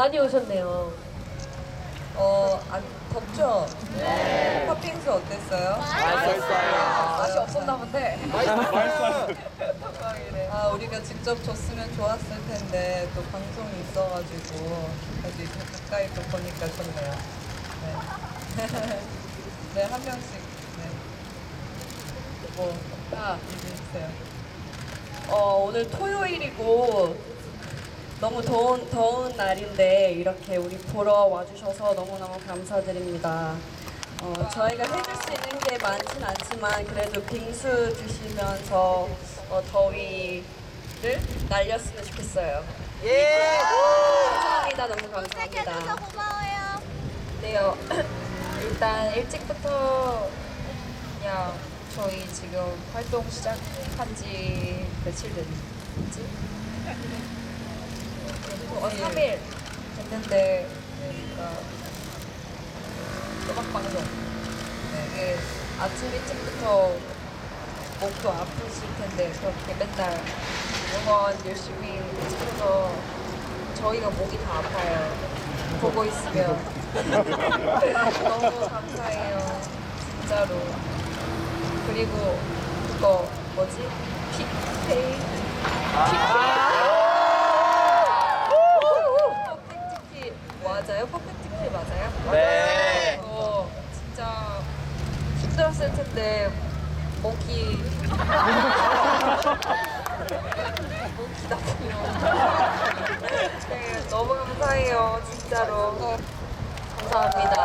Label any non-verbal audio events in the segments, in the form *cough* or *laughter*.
많이 오셨네요. 어, 안 덥죠? 네. 팥빙수 어땠어요? 맛있었어요. 맛이 없었나 본데. 맛있었어요. *laughs* 아, 우리가 직접 줬으면 좋았을 텐데 또 방송이 있어가지고 이렇게 가까이 또 보니까 좋네요. 네. *laughs* 네, 한 명씩. 네. 뭐, 아, 얘기해주세요. 어, 오늘 토요일이고 너무 더운, 더운 날인데 이렇게 우리 보러 와주셔서 너무너무 감사드립니다. 어, 저희가 해줄 수 있는 게 많진 않지만 그래도 빙수 주시면서 어, 더위를 날렸으면 좋겠어요. 예. 감사합니다. 너무 감사합니다. 고마워요. 네요. *clears throat* 일단 일찍부터 그냥 저희 지금 활동 시작한 지 며칠 됐지? 어, 3일 됐는데 그러니까 음악 방송 네, 이게 아침 일찍부터 목도 아프실 텐데 그렇게 맨날 응원 열심히 해주셔서 저희가 목이 다 아파요. 보고 있으면 *laughs* 너무 감사해요. 진짜로. 그리고 그거 뭐지? 픽페이. 퍼펙트키 맞아요? 퍼펙트키 맞아요? 네. 어, 진짜 힘들었을 텐데 목이 목이 나쁘요. 네, 너무 감사해요, 진짜로. 감사합니다.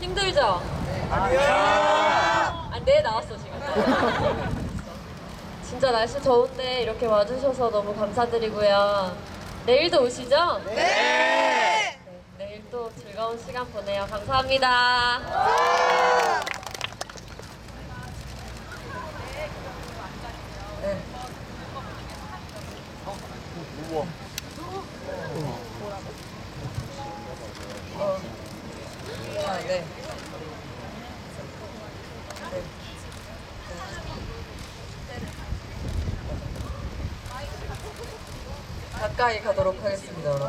힘들죠? 아니요. 아, 네 나왔어 지금. 진짜 날씨 더운데 이렇게 와주셔서 너무 감사드리고요. 내일도 오시죠? 네. 네, 내일 또 즐거운 시간 보내요. 감사합니다. 네. 우와. 어. 아, 네. 네. 가까이 가도록 하겠습니다, 여러분.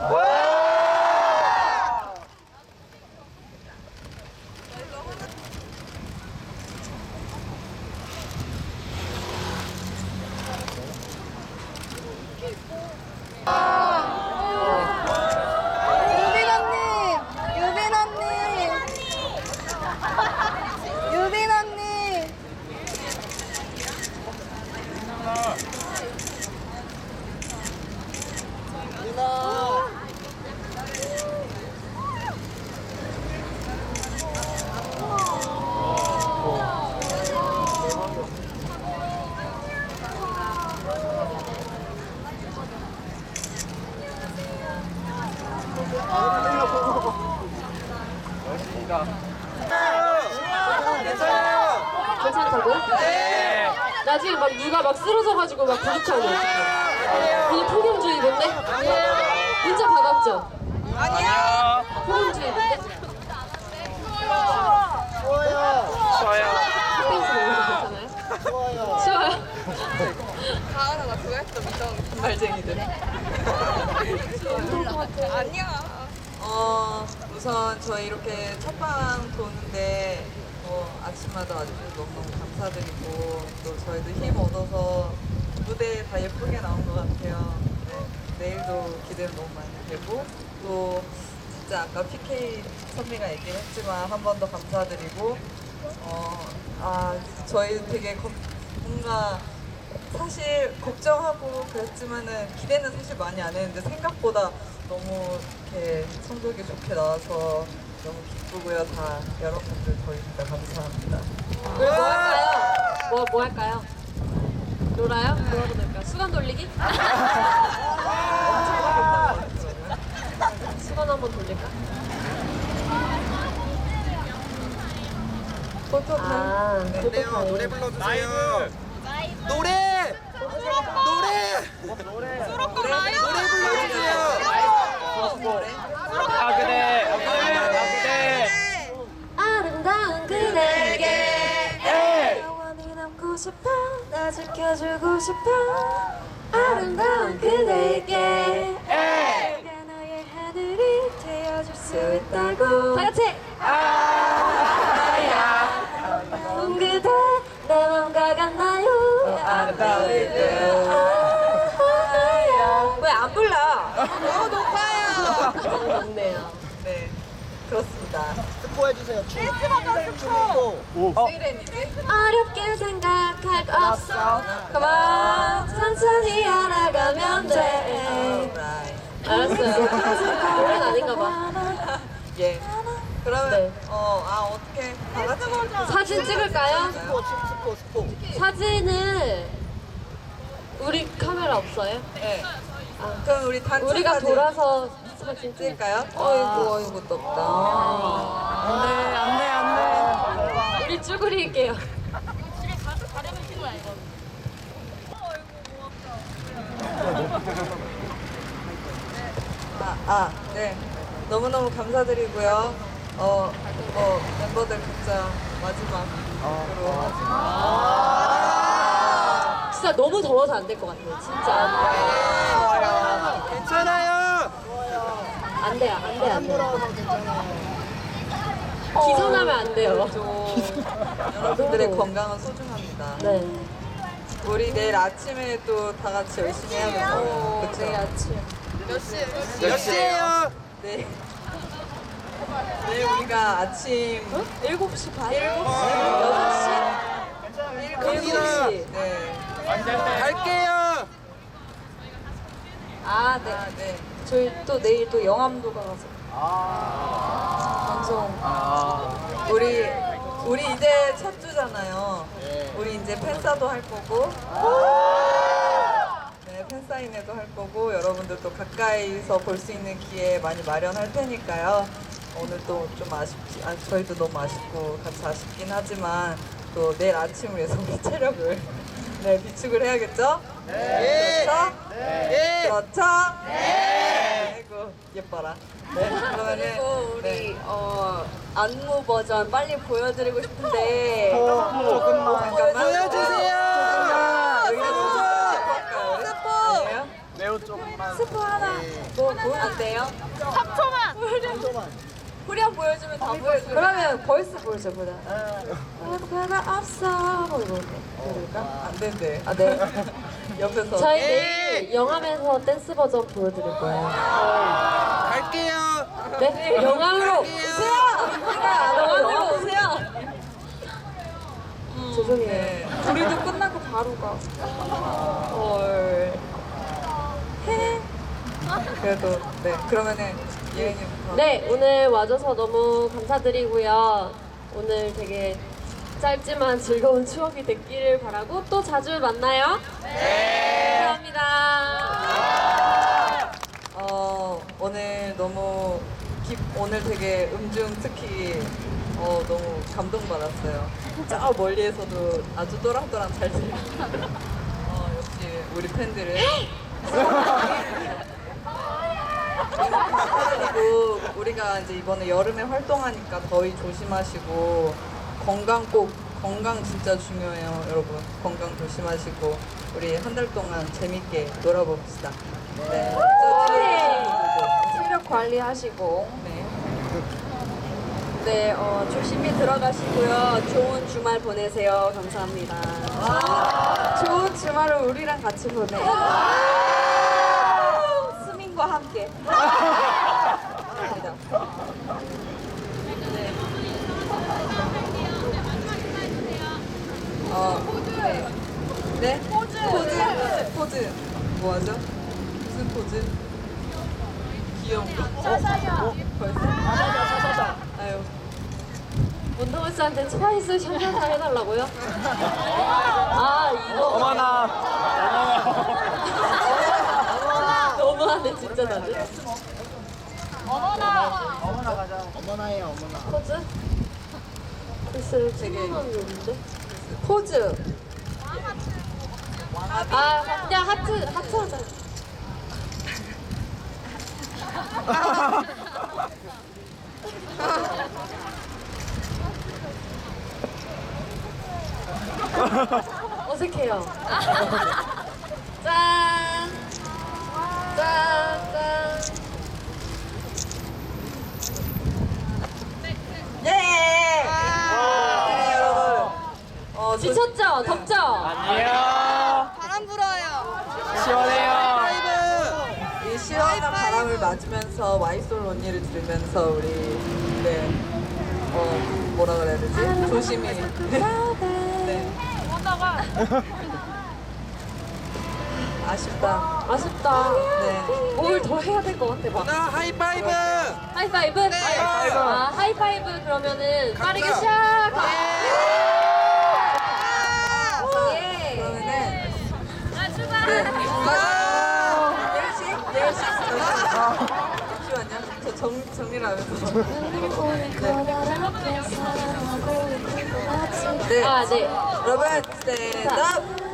유빈 언니, 유빈 언니, 유빈 언니. 괜찮다고? 네. 나 지금 막 누가 막 쓰러져가지고 막 부족하네. 오늘 폭염주의보인데? 문자 받았죠? 아니요. 폭염주의보인데? 좋아요. 핫핑스 먹어서 괜찮아요? 좋아요. 가은아, 나 그거 했어, 미정 단발쟁이들. 아니야. 어, 우선 저희 이렇게 첫방 도는데 어, 아침마다 와주셔서 너무너무 감사드리고 또 저희도 힘 얻어서 무대 다 예쁘게 나온 것 같아요. 네, 내일도 기대는 너무 많이 되고 또 진짜 아까 PK 선미가 얘기를 했지만 한 번 더 감사드리고 어, 아, 저희 되게 걱- 뭔가 사실 걱정하고 그랬지만은 기대는 사실 많이 안 했는데 생각보다 너무 이렇게 성적이 좋게 나와서 너무 기쁘고요. 다 여러분들 저희 진짜 감사합니다. 뭐 할까요? 뭐, 뭐 할까요? 놀아요? 뭐 하고 놀까요? 수건 돌리기? 수건 한번 돌릴까? 포토타임. 아, 네요. 노래 불러주세요. 노래. 노래. 노래. 노래 불러주세요. 아 그래. 아 그래. 아름다운 그대에게 예. 영원히 남고 싶어 나 지켜주고 싶어 아름다운 그대에게 내가 너의 하늘이 되어줄 수 있다고 다 같이 어렵게 생각할 거 없어 그만 천천히 알아가면 돼 알았어요 아닌가 봐 *laughs* 예. 그러면 네. 어, 아 어떻게 다 같이 사진 찍을까요? 스포, 스포, 스포. 사진을 우리 카메라 없어요? 네. 그럼 우리 단체 우리가 사진 돌아서 사진 찍 찍을까요? 어이구 어이구 덥다. 안돼 안돼 안돼. 우리 쭈그릴게요 아, 아, 네. 너무너무 감사드리고요. 어, 뭐 멤버들 각자 마지막으로 진짜 너무 더워서 안 될 것 같아요 진짜 괜찮아요. 안 돼요 안 돼요 안 돼요 기선하면 안 돼요 좀 여러분들의 건강은 소중합니다. 네 우리 내일 아침에 또 다 같이 열심히 해야겠고 그쵸? 내일 아침 몇 시에요? 네. 네, 우리가 아침 7시 반? 7시? 7시 네. 갈게요. 아, 네. 아, 네. 저희 또 내일 또 영암도 가서 방송. 우리, 우리 이제 첫 주잖아요. 우리 이제 팬사도 할 거고. 네, 팬사인회도 할 거고, 여러분들도 가까이서 볼 수 있는 기회 많이 마련할 테니까요. 오늘 또 좀 아쉽지, 아, 저희도 너무 아쉽고 같이 아쉽긴 하지만 또 내일 아침을 위해서 우리 *laughs* 체력을 네, 비축을 해야겠죠? 네. 그렇죠? 예. 그렇죠? 네. 아이고, 예뻐라. 네, 그러면은. 그리고 우리 네. 어, 안무 버전 빨리 보여드리고 싶은데 잠깐만. 보여주세요. 스포! 아니에요? 매우 조금만. 스포 하나 뭐 보여도 돼요? 3초만! 후렴 보여주면 다 보여줘 그러면 벌스 보여줘 보자 별거 없어 보여볼까? 안 된대. 아 네. *laughs* 옆에서. 저희 내일 영암에서 댄스 버전 보여드릴 거예요 갈게요. 네? 영암으로 오세요! 영암으로 오세요! 죄송해요 네. 우리도 끝나고 바로 가헐 그래도, 네. 그러면은 예은이부터. 네, 오늘 와줘서 너무 감사드리고요. 오늘 되게 짧지만 즐거운 추억이 됐기를 바라고 또 자주 만나요. 네. 감사합니다. 어, 오늘 너무 기, 오늘 되게 음중 특히 어, 너무 감동받았어요. 저 멀리에서도 아주 또랑또랑 잘 들려. 어, 역시 우리 팬들은. 그리고 우리가 이제 이번에 여름에 활동하니까 더위 조심하시고 건강 꼭 건강 진짜 중요해요, 여러분. 건강 조심하시고 우리 한 달 동안 재밌게 놀아봅시다. 네. 관리하시고, 네. 네, 어, 조심히 들어가시고요. 좋은 주말 보내세요. 감사합니다. 좋은 주말을 우리랑 같이 보내요. 수민과 함께. 감사합니다. 어, 네. 네? 포즈. 포즈. 포즈. 뭐 하죠? 무슨 포즈? 귀여운 거. 사사자. 벌써? 아유. 원더걸스한테 스파이스 샤샤샤 해달라고요? 아, 이거. 어머나. 너무하네, 진짜 나는. 어머나 가자. 어머나예요, 어머나. 포즈? 글쎄, 되게-? 포즈. 아, 그냥 하트, 하트 하자. *laughs* 어색해요. 짠! 짠 짠. 예! 네, 여러분. 어, 저- 지쳤죠? 덥죠? 아니에요. 바람 불어요. 시원해요. 바람을 맞으면서 와이솔 언니를 들으면서 우리 네. 어 뭐라 그래야 되지? 조심히. *laughs* 네. 아쉽다. 아쉽다. 네. 뭘더 해야 될 것 같아, 막. 나 하이파이브. 하이파이브? 하이파이브. 아, 하이파이브 그러면은 빠르게. 시작! 자, 예. 그러면은 네. 예시 예시 잠시만요. 저 정, 정리를 하면서. 네. 아, 네. 여러분, 스탠드업!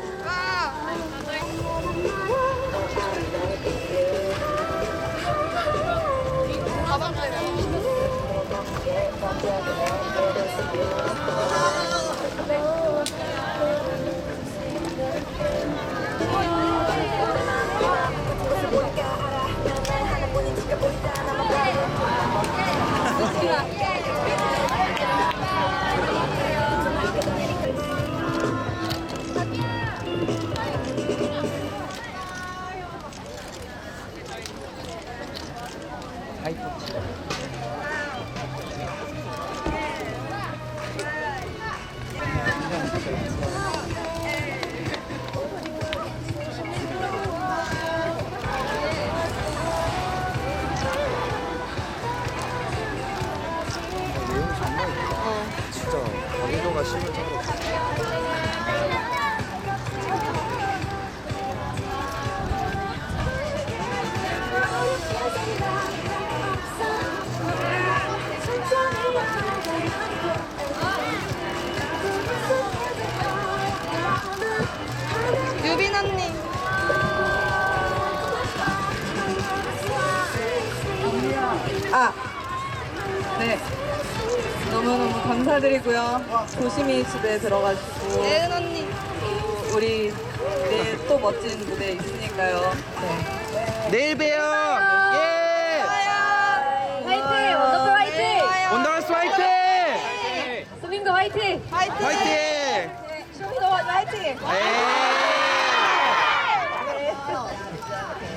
너무너무 감사드리고요. 조심히 집에 들어가시고, 예은 언니. 또 우리 내일 또 멋진 무대 있으니까요. 네. 내일 봬요. 예. 화이팅! 원더풀 화이팅! 원더걸스 화이팅. 수빈도 화이팅! 화이팅. 쇼미더 화이팅. 예.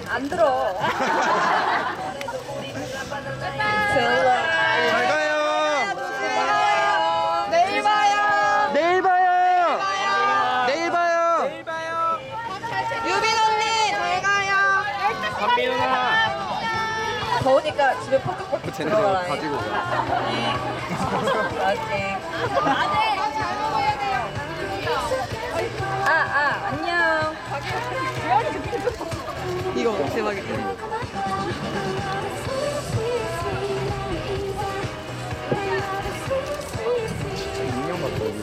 안 들어. *laughs* 잘 가요. 내일 봐요. 내일 봐요. 내일 봐요. 유빈 언니 잘 가요. 담비 누나. 더우니까 집에 퍽퍽퍽 들어가라. 가지고 가. 나중에. 아, 아, 안녕. 이거 대박이다. 인형 같다 여기.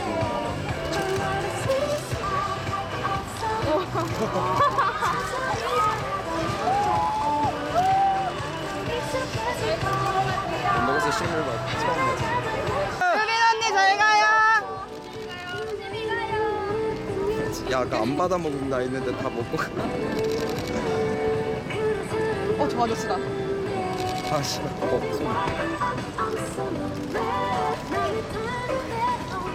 원더걸스 실물. 처음 봐. 유빈 언니 잘 가요. 야 아까 안 받아 먹는다 했는데 다 먹고 가. 어 좋아졌어. 아 씨발. 어.